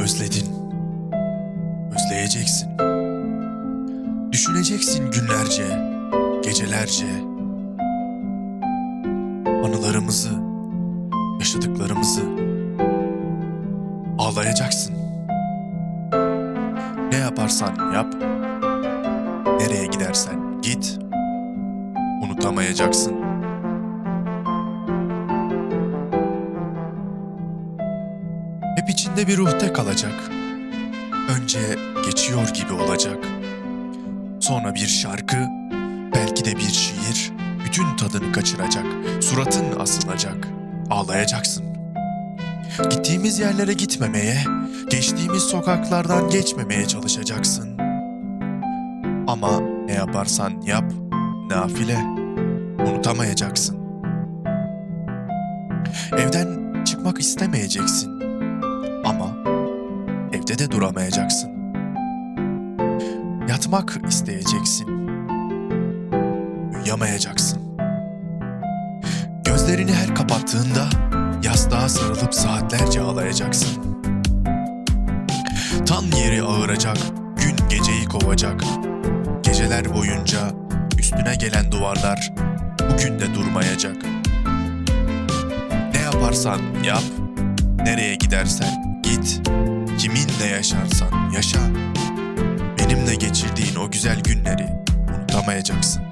özledin. Özleyeceksin. Düşüneceksin günlerce, gecelerce. Anılarımızı, yaşadıklarımızı. Ağlayacaksın. Ne yaparsan yap, nereye gidersen git. Unutamayacaksın. Hep içinde bir ruhte kalacak. Önce geçiyor gibi olacak. Sonra bir şarkı, belki de bir şiir, bütün tadını kaçıracak. Suratın asılacak. Ağlayacaksın. Gittiğimiz yerlere gitmemeye, geçtiğimiz sokaklardan geçmemeye çalışacaksın. Ama ne yaparsan yap, nafile, unutamayacaksın. Evden çıkmak istemeyeceksin. Evde de duramayacaksın. Yatmak isteyeceksin. Uyuyamayacaksın. Gözlerini her kapattığında yastığa sarılıp saatlerce ağlayacaksın. Tan yeri ağıracak, gün geceyi kovacak. Geceler boyunca üstüne gelen duvarlar bugün de durmayacak. Ne yaparsan yap, nereye gidersen git, kiminle yaşarsan yaşa. Benimle geçirdiğin o güzel günleri unutamayacaksın.